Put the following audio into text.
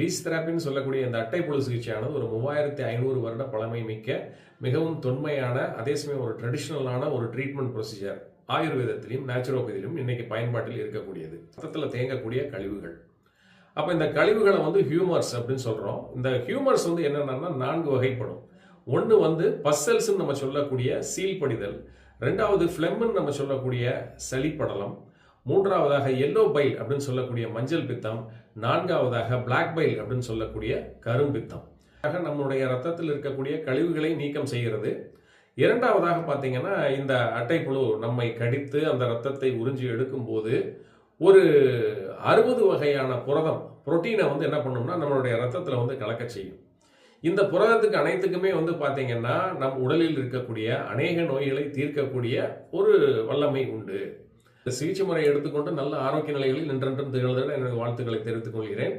Lease தெராப்பின்னு சொல்லக்கூடிய இந்த அட்டை புழு சிகிச்சையானது ஒரு மூவாயிரத்தி ஐநூறு வருட பழமை மிக்க மிகவும் தொன்மையான அதே சமயம் ஒரு ட்ரெடிஷ்னலான ஒரு ட்ரீட்மெண்ட் ப்ரொசீஜர் ஆயுர்வேதத்திலையும் நேச்சுரோபதியிலும் இன்னைக்கு பயன்பாட்டில் இருக்கக்கூடியது. சத்தத்தில் தேங்கக்கூடிய கழிவுகள். அப்போ இந்த கழிவுகளை வந்து ஹியூமர்ஸ் அப்படின்னு சொல்கிறோம் இந்த ஹியூமர்ஸ் வந்து என்னென்னா நான்கு வகைப்படும். ஒன்று வந்து பஸ்ஸல்ஸ்ன்னு நம்ம சொல்லக்கூடிய சீல் படிதல். ரெண்டாவது ஃப்ளெம்னு நம்ம சொல்லக்கூடிய சளிப்படலம். மூன்றாவதாக எல்லோ பைல் அப்படின்னு சொல்லக்கூடிய மஞ்சள் பித்தம் நான்காவதாக பிளாக் பைல் அப்படின்னு சொல்லக்கூடிய கரும்பித்தம் ஆக நம்முடைய ரத்தத்தில் இருக்கக்கூடிய கழிவுகளை நீக்கம் செய்கிறது. இரண்டாவதாக பார்த்தீங்கன்னா இந்த அட்டைப்புழு நம்மை கடித்து அந்த ரத்தத்தை உறிஞ்சி எடுக்கும்போது ஒரு அறுபது வகையான புரதம் புரோட்டீனை வந்து என்ன பண்ணோம்னா நம்மளுடைய ரத்தத்தில் வந்து கலக்க செய்யும். இந்த புரதத்துக்கு அனைத்துக்குமே வந்து பார்த்தீங்கன்னா நம் உடலில் இருக்கக்கூடிய அநேக நோய்களை தீர்க்கக்கூடிய ஒரு வல்லமை உண்டு. இந்த சிகிச்சை முறையை எடுத்துக்கொண்டு நல்ல ஆரோக்கிய நிலைகளில் நின்றென்றும் திகழ்ந்தன. எனது வாழ்த்துக்களை தெரிவித்துக் கொள்கிறேன்.